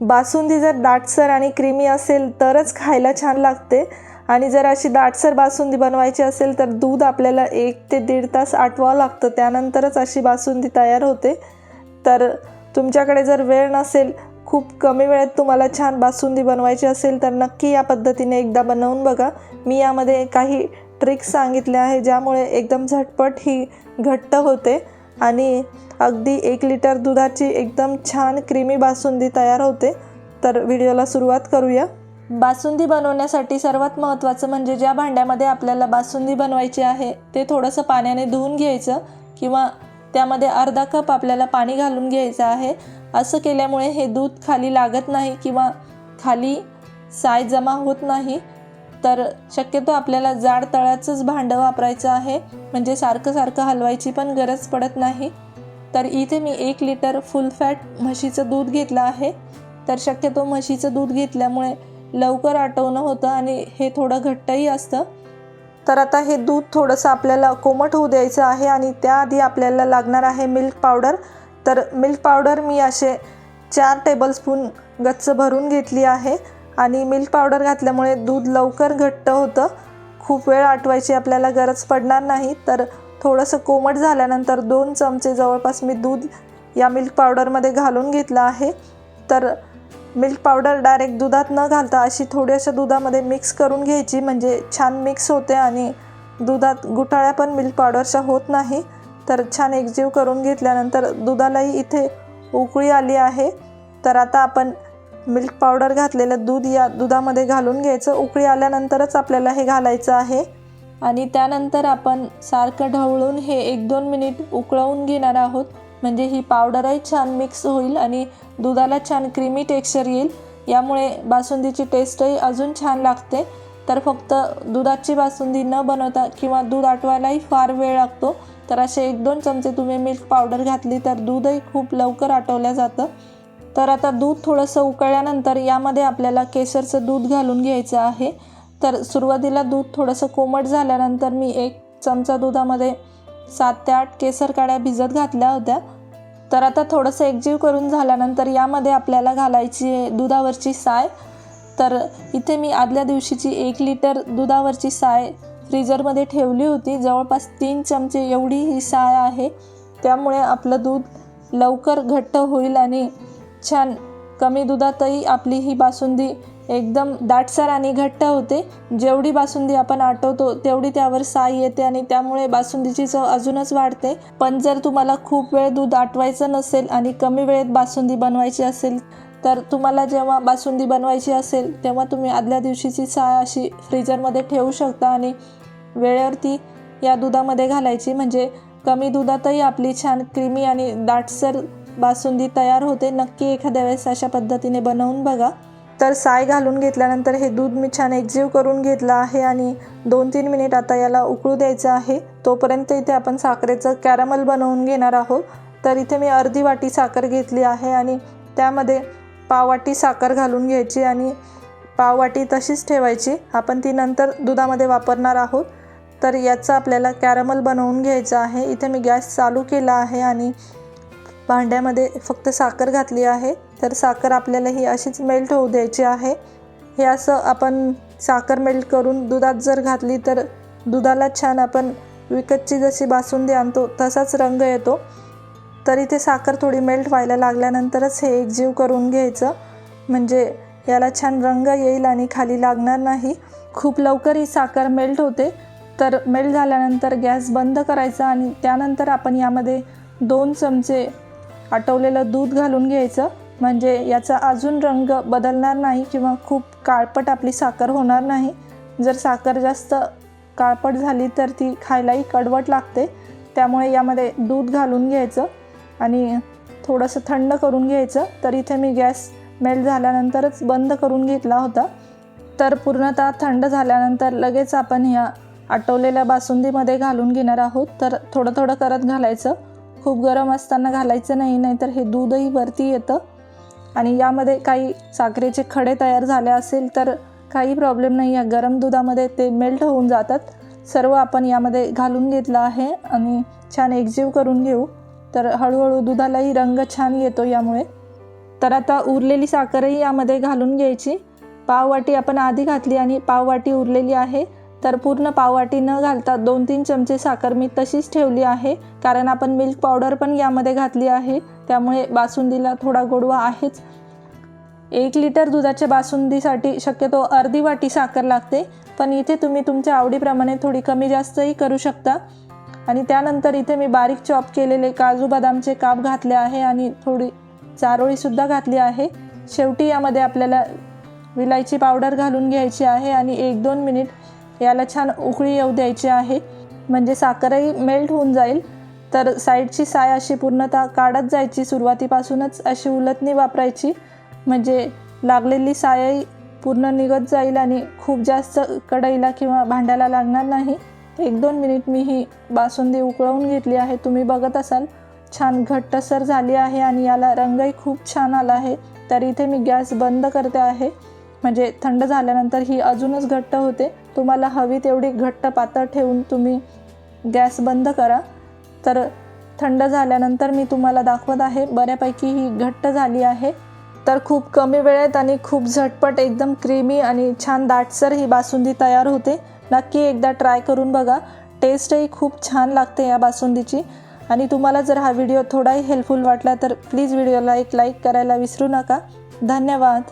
बासुंदी जर दाटसर आणि क्रीमी असेल तरच खायला छान लागते. आणि जर अशी दाटसर बासुंदी बनवायची असेल तर दूध आपल्याला एक ते दीड तास आटवावं लागतं. त्यानंतरच अशी बासुंदी तयार होते. तर तुमच्याकडे जर वेळ नसेल खूप कमी वेळेत तुम्हाला छान बासुंदी बनवायची असेल तर नक्की या पद्धतीने एकदा बनवून बघा. मी यामध्ये काही ट्रिक्स सांगितल्या आहे ज्यामुळे एकदम झटपट ही घट्ट होते. आणि अगदी एक लिटर दुधाची एकदम छान क्रीमी बासुंदी तयार होते. तर व्हिडिओला सुरुवात करूया. बासुंदी बनवण्यासाठी सर्वात महत्त्वाचं म्हणजे ज्या भांड्यामध्ये आपल्याला बासुंदी बनवायची आहे ते थोडंसं पाण्याने धुवून घ्यायचं किंवा त्यामध्ये अर्धा कप आपल्याला पाणी घालून घ्यायचं आहे. असं केल्यामुळे हे दूध खाली लागत नाही किंवा खाली साय जमा होत नाही. तर शक्यतो आपल्याला जाड तळ्याचंच भांडं वापरायचं आहे. म्हणजे सारखं सारखं हलवायची पण गरज पडत नाही. तर इथे मी एक लिटर फुल फॅट म्हशीचं दूध घेतलं आहे. तर शक्यतो म्हशीचं दूध घेतल्यामुळे लवकर आटवणं होतं आणि हे थोडं घट्टही असतं. तर आता हे दूध थोडंसं आपल्याला कोमट होऊ द्यायचं आहे आणि त्याआधी आपल्याला लागणार आहे मिल्क पावडर. तर मिल्क पावडर मी असे चार टेबलस्पून गच्च भरून घेतली आहे. आणि मिल्क पावडर घातल्यामुळे दूध लवकर घट्ट होतं. खूप वेळ आटवायची आपल्याला गरज पडणार नाही. तर थोडंसं कोमट झाल्यानंतर दोन चमचे जवळपास मी दूध या मिल्क पावडरमध्ये घालून घेतलं आहे. तर मिल्क पावडर डायरेक्ट दुधात न घालता अशी थोड्याशा दुधामध्ये मिक्स करून घ्यायची. म्हणजे छान मिक्स होते आणि दुधात गुठाळ्या पण मिल्क पावडरच्या होत नाही. तर छान एकजीव करून घेतल्यानंतर दुधालाही इथे उकळी आली आहे. तर आता आपण मिल्क पावडर घातलेलं दूध या दुधामध्ये घालून घ्यायचं. उकळी आल्यानंतरच आपल्याला हे घालायचं आहे. आणि त्यानंतर आपण सारखं ढवळून हे एक दोन मिनिट उकळवून घेणार आहोत. म्हणजे ही पावडरही छान मिक्स होईल आणि दुधाला छान क्रीमी टेक्स्चर येईल. यामुळे बासुंदीची टेस्टही अजून छान लागते. तर फक्त दुधाची बासुंदी न बनवता किंवा दूध आटवायलाही फार वेळ लागतो. तर असे एक दोन चमचे तुम्ही मिल्क पावडर घातली तर दूधही खूप लवकर आटवल्या जातं. तर आता दूध थोडंसं उकळल्यानंतर यामध्ये आपल्याला केसरचं दूध घालून घ्यायचं आहे. तर सुरुवातीला दूध थोडंसं कोमट झाल्यानंतर मी एक चमचा दुधामध्ये सात ते आठ केसर काड्या भिजत घातल्या होत्या. तर आता थोडंसं एकजीव करून झाल्यानंतर यामध्ये आपल्याला घालायची आहे दुधावरची साय. तर इथे मी आदल्या दिवशीची एक लिटर दुधावरची साय फ्रीजरमध्ये ठेवली होती. जवळपास तीन चमचे एवढी ही साय आहे. त्यामुळे आपलं दूध लवकर घट्ट होईल आणि छान कमी दुधातही आपली ही बासुंदी एकदम दाटसर आणि घट्ट होते. जेवढी बासुंदी आपण आटवतो तेवढी त्यावर साई येते आणि त्यामुळे बासुंदीची चव अजूनच वाढते. पण जर तुम्हाला खूप वेळ दूध आटवायचं नसेल आणि कमी वेळेत बासुंदी बनवायची असेल तर तुम्हाला जेव्हा बासुंदी बनवायची असेल तेव्हा तुम्ही आदल्या दिवशीची साय अशी फ्रीजरमध्ये ठेवू शकता आणि वेळेवरती या दुधामध्ये घालायची. म्हणजे कमी दुधातही आपली छान क्रीमी आणि दाटसर बासुंदी तयार होते नक्की एखाद्या वेळेस अशा पद्धतीने बनवून बघा. तर साय घालून घेतल्यानंतर हे दूध मी छान एकजीव करून घेतलं आहे आणि दोन तीन मिनिट आता याला उकळू द्यायचं आहे. तोपर्यंत इथे आपण साखरेचं कॅरमल बनवून घेणार आहोत. तर इथे मी अर्धी वाटी साखर घेतली आहे आणि त्यामध्ये पाववाटी साखर घालून घ्यायची आणि पाववाटी तशीच ठेवायची. आपण ती नंतर दुधामध्ये वापरणार आहोत. तर याचं आपल्याला कॅरमल बनवून घ्यायचं आहे. इथे मी गॅस चालू केला आहे आणि भांड्यामध्ये फक्त साखर घातली आहे तर साखर आपल्याला ही अशीच मेल्ट होऊ द्यायची आहे. हे असं आपण साखर मेल्ट करून दुधात जर घातली तर दुधाला छान आपण विकतची जशी बासुंदी आणतो तसाच रंग येतो. तर इथे साखर थोडी मेल्ट व्हायला लागल्यानंतरच हे एकजीव करून घ्यायचं. म्हणजे याला छान रंग येईल आणि खाली लागणार नाही. खूप लवकर ही साखर मेल्ट होते. तर मेल्ट झाल्यानंतर गॅस बंद करायचा आणि त्यानंतर आपण यामध्ये दोन चमचे आटवलेलं दूध घालून घ्यायचं. म्हणजे याचा अजून रंग बदलणार नाही किंवा खूप काळपट आपली साखर होणार नाही. जर साखर जास्त काळपट झाली तर ती खायलाही कडवट लागते. त्यामुळे यामध्ये दूध घालून घ्यायचं आणि थोडंसं थंड करून घ्यायचं. तर इथे मी गॅस मेल्ट झाल्यानंतरच बंद करून घेतला होता. तर पूर्णतः थंड झाल्यानंतर लगेच आपण ह्या आटवलेल्या बासुंदीमध्ये घालून घेणार आहोत. तर थोडं थोडं करत घालायचं. खूप गरम असताना घालायचं नाही नाहीतर हे दूधही वरती येतं. आणि यामध्ये काही साखरेचे खडे तयार झाले असेल तर काही प्रॉब्लेम नाही. आहे गरम दुधामध्ये ते मेल्ट होऊन जातात. सर्व आपण यामध्ये घालून घेतलं आहे आणि छान एकजीव करून घेऊ. तर हळूहळू दुधालाही रंग छान येतो यामुळे. तर आता उरलेली साखरही यामध्ये घालून घ्यायची. पाववाटी आपण आधी घातली आणि पाववाटी उरलेली आहे. तर पूर्ण पाववाटी न घालता दोन तीन चमचे साखर मी तशीच ठेवली आहे कारण आपण मिल्क पावडर पण यामध्ये घातली आहे त्यामुळे बासुंदीला थोडा गोडवा आहेच. एक लिटर दुधाच्या बासुंदीसाठी शक्यतो अर्धी वाटी साखर लागते पण इथे तुम्ही तुमच्या आवडीप्रमाणे थोडी कमी जास्तही करू शकता. आणि त्यानंतर इथे मी बारीक चॉप केलेले काजू बदामचे काप घातले आहे आणि थोडी चारोळीसुद्धा घातली आहे. शेवटी यामध्ये आपल्याला विलायची पावडर घालून घ्यायची आहे आणि एक दोन मिनिट याला छान उकळी येऊ द्यायची आहे. म्हणजे साखरही मेल्ट होऊन जाईल. तर साईडची साय अशी पूर्णतः काढत जायची. सुरुवातीपासूनच अशी उलटणी वापरायची. म्हणजे लागलेली सायही पूर्ण निघत जाईल आणि खूप जास्त कढईला किंवा भांड्याला लागणार नाही. एक दोन मिनिट मी ही बासुंदी उकळवून घेतली आहे. तुम्ही बघत असाल छान घट्टसर झाली आहे आणि याला रंगही खूप छान आला आहे. तर इथे मी गॅस बंद करते आहे. म्हणजे थंड झाल्यानंतर ही अजूनच घट्ट होते. तुम्हाला हवी तेवढी घट्ट पातळ ठेवून तुम्ही गॅस बंद करा. तर थंड झाल्यानंतर मी तुम्हाला दाखवत आहे बऱ्यापैकी ही घट्ट झाली आहे. तर खूप कमी वेळेत आणि खूप झटपट एकदम क्रीमी आणि छान दाटसर ही बासुंदी तयार होते. नक्की एकदा ट्राय करून बघा. टेस्टही खूप छान लागते या बासुंदीची. आणि तुम्हाला जर हा व्हिडिओ थोडाही हेल्पफुल वाटला तर प्लीज व्हिडिओला एक लाईक करायला विसरू नका. धन्यवाद.